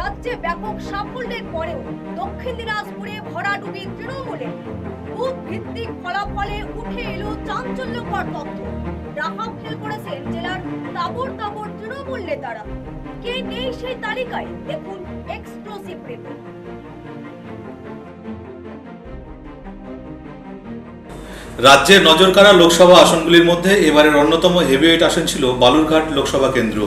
রাজ্যে ব্যাপক সাফল্যের পরেও দক্ষিণ দিনাজপুরে ভরাডুবি তৃণমূলে বুথ ভিত্তিক ফলাফলে উঠে এলো চাঞ্চল্যকর তথ্য। রাহা ফেল করেছেন জেলার তাবর তাবর তৃণমূল নেতারা। কে নেই সেই তালিকায়? দেখুন এক্সক্লুসিভ রিপোর্ট রাজ্যের নজরকাড়া লোকসভা আসনগুলির মধ্যে এবারের অন্যতম হেভিওয়েট আসন ছিল বালুরঘাট লোকসভা কেন্দ্র।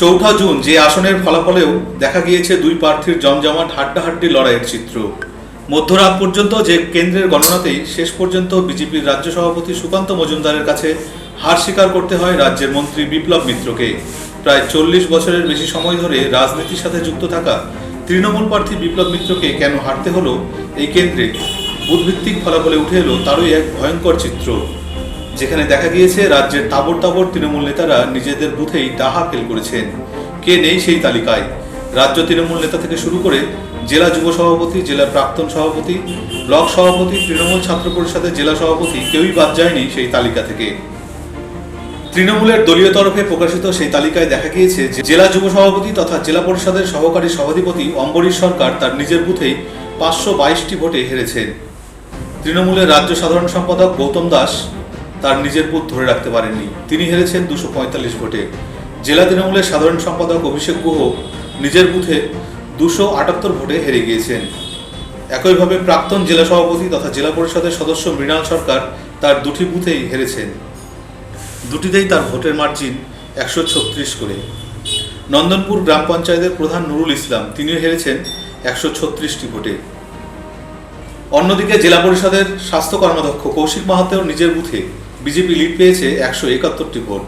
চৌঠা জুন যে আসনের ফলাফলেও দেখা গিয়েছে দুই প্রার্থীর জমজমাট হাড্ডাহাড্ডি লড়াইয়ের চিত্র। মধ্যরাত পর্যন্ত যে কেন্দ্রের গণনাতেই শেষ পর্যন্ত বিজেপির রাজ্য সভাপতি সুকান্ত মজুমদারের কাছে হার স্বীকার করতে হয় রাজ্যের মন্ত্রী বিপ্লব মিত্রকে। প্রায় চল্লিশ বছরের বেশি সময় ধরে রাজনীতির সাথে যুক্ত থাকা তৃণমূল প্রার্থী বিপ্লব মিত্রকে কেন হারতে হলো এই কেন্দ্রে? বুথভিত্তিক ফলাফলে উঠে এলো তারই এক ভয়ঙ্কর চিত্র। যেখানে দেখা গিয়েছে রাজ্যের তাবর তাবর তৃণমূল নেতারা নিজেদের বুথেই ডাহা ফেল করেছেন। কে নেই সেই তালিকায়? রাজ্য তৃণমূল নেতা থেকে শুরু করে জেলা যুব সভাপতি, জেলা প্রাক্তন সভাপতি, ব্লক সভাপতি, তৃণমূল ছাত্র পরিষদের জেলা সভাপতি কেউই বাদ যায়নি সেই তালিকা থেকে। তৃণমূলের দলীয় তরফে প্রকাশিত সেই তালিকায় দেখা গিয়েছে জেলা যুব সভাপতি তথা জেলা পরিষদের সহকারী সভাধিপতি অম্বরীশ সরকার তার নিজের বুথেই পাঁচশো বাইশটি ভোটে হেরেছেন। তৃণমূলের রাজ্য সাধারণ সম্পাদক গৌতম দাস তার নিজের বুথ ধরে রাখতে পারেননি। তিনি হেরেছেন দুশো পঁয়তাল্লিশ ভোটে। জেলা তৃণমূলের সাধারণ সম্পাদক অভিষেক গুহ নিজের বুথে দুশো আটাত্তর ভোটে হেরে গিয়েছেন। একইভাবে প্রাক্তন জেলা সভাপতি তথা জেলা পরিষদের সদস্য মৃণাল সরকার তার দুটি বুথেই হেরেছেন। দুটিতেই তার ভোটের মার্জিন একশো ছত্রিশ করে। নন্দনপুর গ্রাম পঞ্চায়েতের প্রধান নুরুল ইসলাম তিনিও হেরেছেন একশো ছত্রিশটি ভোটে। অন্যদিকে জেলা পরিষদের স্বাস্থ্য কর্মাধ্যক্ষ কৌশিক মাহাতেও নিজের বুথে বিজেপি লিড পেয়েছে একশো একাত্তরটি ভোট।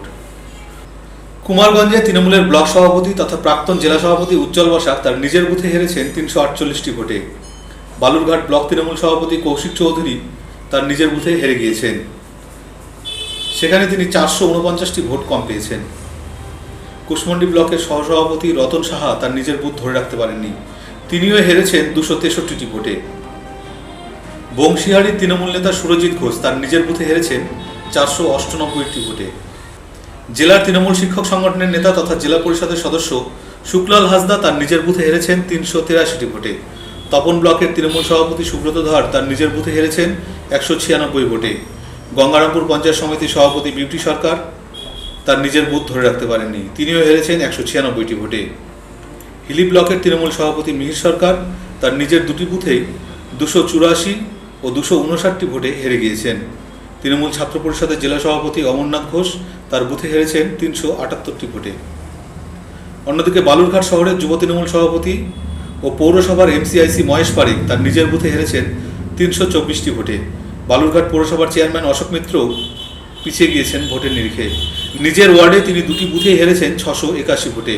কুমারগঞ্জে তৃণমূলের ব্লক সভাপতি তথা প্রাক্তন জেলা সভাপতি উজ্জ্বল বসাক তার নিজের বুথে হেরেছেন তিনশো আটচল্লিশটি ভোটে। বালুরঘাট ব্লক তৃণমূল সভাপতি কৌশিক চৌধুরী তার নিজের বুথে হেরে গিয়েছেন। সেখানে তিনি চারশো উনপঞ্চাশটি ভোট কম পেয়েছেন। কুশমন্ডি ব্লকের সহসভাপতি রতন সাহা তার নিজের বুথ ধরে রাখতে পারেননি। তিনিও হেরেছেন দুশো তেষট্টিটি ভোটে। বংশীহারি তৃণমূল নেতা সুরজিৎ ঘোষ তার নিজের বুথে হেরেছেন চারশো অষ্টানব্বইটি ভোটে। জেলার তৃণমূল শিক্ষক সংগঠনের নেতা তথা জেলা পরিষদের সদস্য শুক্লাল হাসদা তার নিজের বুথে হেরেছেন তিনশো তেরাশিটি ভোটে। তপন ব্লকের তৃণমূল সভাপতি সুব্রত ধর তার নিজের বুথে হেরেছেন একশো ছিয়ানব্বই ভোটে। গঙ্গারামপুর পঞ্চায়েত সমিতির সভাপতি বিউটি সরকার তার নিজের বুথ ধরে রাখতে পারেননি, তিনিও হেরেছেন একশো ছিয়ানব্বইটি ভোটে। হিলি ব্লকের তৃণমূল সভাপতি মিহির সরকার তার নিজের দুটি বুথেই দুশো চুরাশি ও দুশো উনষাটটি ভোটে হেরে গিয়েছেন। তৃণমূল ছাত্র পরিষদের জেলা সভাপতি অমরনাথ ঘোষ তার বুথে হেরেছেন তিনশো আটাত্তরটি ভোটে। অন্যদিকে বালুরঘাট শহরের যুব তৃণমূল সভাপতি ও পৌরসভার এমসিআইসি মহেশ পারিক তার নিজের বুথে হেরেছেন তিনশো চব্বিশটি ভোটে। বালুরঘাট পৌরসভার চেয়ারম্যান অশোক মিত্র পিছিয়ে গিয়েছেন ভোটের নিরিখে। নিজের ওয়ার্ডে তিনি দুটি বুথে হেরেছেন ছশো একাশি ভোটে।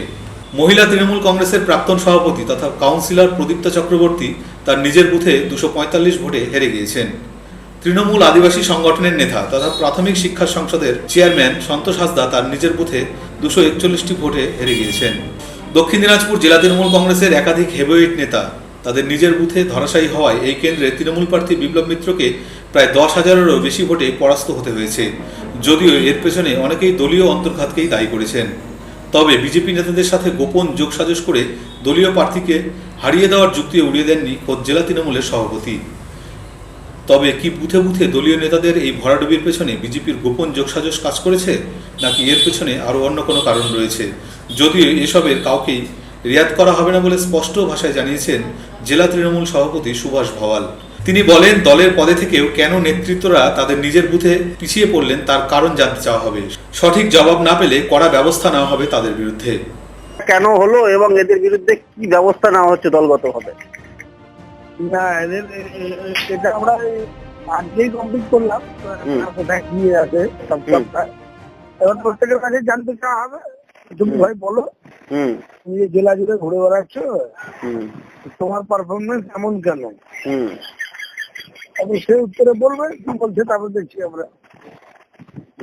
মহিলা তৃণমূল কংগ্রেসের প্রাক্তন সভাপতি তথা কাউন্সিলর প্রদীপ্তা চক্রবর্তী তার নিজের বুথে দুশো পঁয়তাল্লিশ ভোটে হেরে গিয়েছেন। তৃণমূল আদিবাসী সংগঠনের নেতা তথা প্রাথমিক শিক্ষা সংসদের চেয়ারম্যান সন্তোষ হাসদা তার নিজের বুথে দুশো একচল্লিশটি ভোটে হেরে গিয়েছেন। দক্ষিণ দিনাজপুর জেলা তৃণমূল কংগ্রেসের একাধিক হেভিওয়েট নেতা তাদের নিজের বুথে ধরাশায়ী হওয়ায় এই কেন্দ্রে তৃণমূল প্রার্থী বিপ্লব মিত্রকে প্রায় দশ হাজারেরও বেশি ভোটে পরাস্ত হতে হয়েছে। যদিও এর পেছনে অনেকেই দলীয় অন্তর্ঘাতকেই দায়ী করেছেন। তবে বিজেপি নেতাদের সাথে গোপন যোগসাজশ করে দলীয় প্রার্থীকে হারিয়ে দেওয়ার যুক্তি উড়িয়ে দেননি খোদ জেলা তৃণমূলের সভাপতি। তবে কি বুথে বুথে দলীয় নেতাদের এই ভরাডুবির পেছনে বিজেপির গোপন যোগসাজশ কাজ করেছে, নাকি এর পেছনে আরও অন্য কোনো কারণ রয়েছে? যদিও এসবের কাউকেই রিয়াদ করা হবে না বলে স্পষ্ট ভাষায় জানিয়েছেন জেলা তৃণমূল সভাপতি সুভাষ ভাওয়াল। তিনি বলেন, দলের পদে থেকেও কেন নেতৃত্বরা তাদের নিজের বুথে পিছিয়ে পড়লেন তার কারণ জানতে চাওয়া হবে। সঠিক জবাব না পেলে কড়া ব্যবস্থা নেওয়া হবে তাদের বিরুদ্ধে। কেন হলো এবং এদের বিরুদ্ধে কি ব্যবস্থা নেওয়া হচ্ছে দলগতভাবে? না এদের এটা আমরা আজকেই কমপ্লিট করলাম কোথায় কি আছে সব। এবার প্রত্যেকের কাছে জানতে চাওয়া হবে তুমি ভাই বলো। হুম। তুমি যে জেলা জুড়ে ঘুরে বেড়াচ্ছ হুম। তোমার পারফরমেন্স এমন কেন? হুম। তবে সে উত্তরে বলবে কি বলছে তারপর দেখছি আমরা।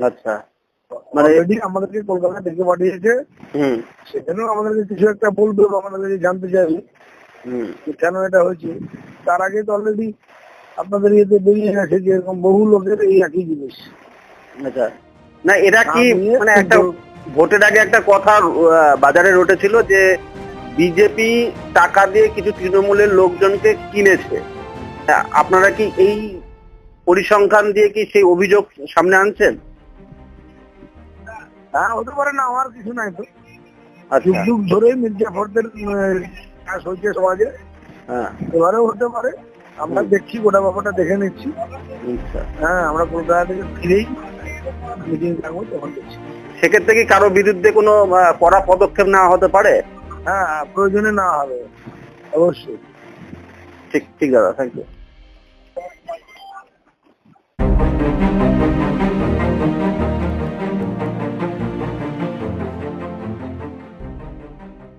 আচ্ছা। মানে অলরেডি আমাদেরকে কলকাতা ডেকে পাঠিয়েছে। হুম। সেখানেও আমাদেরকে কিছু একটা বলবে আমাদের কাছে জানতে চাইবে। কেন এটা হয়েছে? তার আগে তো অলরেডি আপনাদের ইয়েতে বেরিয়ে গেছে যে এরকম বহু লোকের এই একই জিনিস। আচ্ছা। না এরা কি মানে একটা ভোটের আগে একটা কথা বাজারে উঠেছিল যে বিজেপি টাকা দিয়ে কিছু তৃণমূলের লোকজনকে কিনেছে। আপনারা কি এই পরিসংখ্যান দিয়ে কি সেই অভিযোগ সামনে আনছেন? হ্যাঁ হতে পারে না আমার কিছু নাই তো। আচ্ছা। যুগ যুগ ধরে মির্জাফরদের উম, চাষ হয়েছে সমাজে। হ্যাঁ এবারেও হতে পারে। আমরা দেখছি গোটা ব্যাপারটা দেখে নিচ্ছি। আচ্ছা। হ্যাঁ আমরা কলকাতা থেকে ফিরেই মিটিং থাকব তখন দেখছি। সেক্ষেত্রে কি কারও বিরুদ্ধে কোনো কড়া পদক্ষেপ নেওয়া হতে পারে? হ্যাঁ প্রয়োজনে না হবে। অবশ্যই। ঠিক ঠিক দাদা থ্যাংক ইউ